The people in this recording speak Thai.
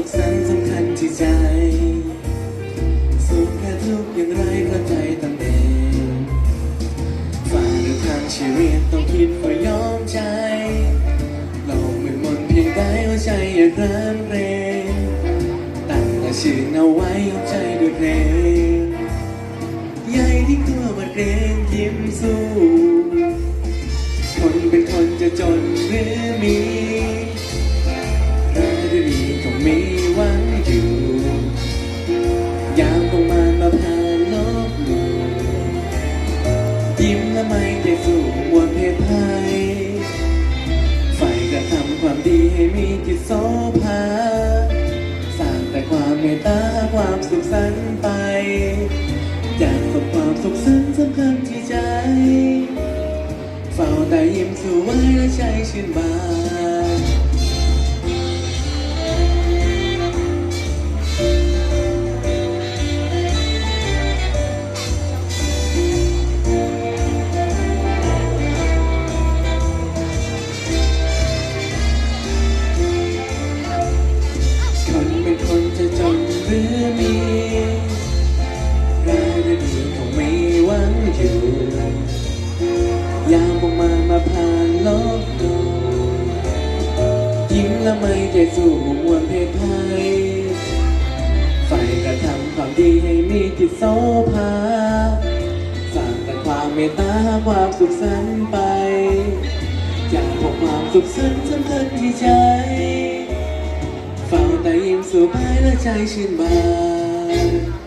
สุขสันต์สำคัญที่ใจ สุขและทุกข์อย่างไรก็ใจตั้งเองฝ่าเดินทางชีวิตต้องคิดฝ่อยอมใจโลไม่ดมนเพียงใด้ว่าใจอย่ากรานเรงตั้งแต่ชื่นเอาไว้ใจด้วยเพลงใหญ่ที่ตัวบัดเกรงยิ้มสู้ คนเป็นคนจะจนหรือมี ตาความสุขสันต์ไป อยากส่งความสุขสันต์สำคัญที่ใจ เฝ้าแต่ยิ้มสู่ไว้และใจชื่นบาน ดีคงไม่หวังอยู่ยามมองมามาผ่านโลกดูยิ้มและไม่ใจสู้มุ่งมวลเพศไทยฝ่ายกระทำความดีให้มีจิตโสภาสร้างแต่ความเมตตาความสุขสันต์ไปอยากพบความสุขสันต์สำคัญที่ใจเฝ้าแต่ยิ้มสู่ภายและใจชื่นบาน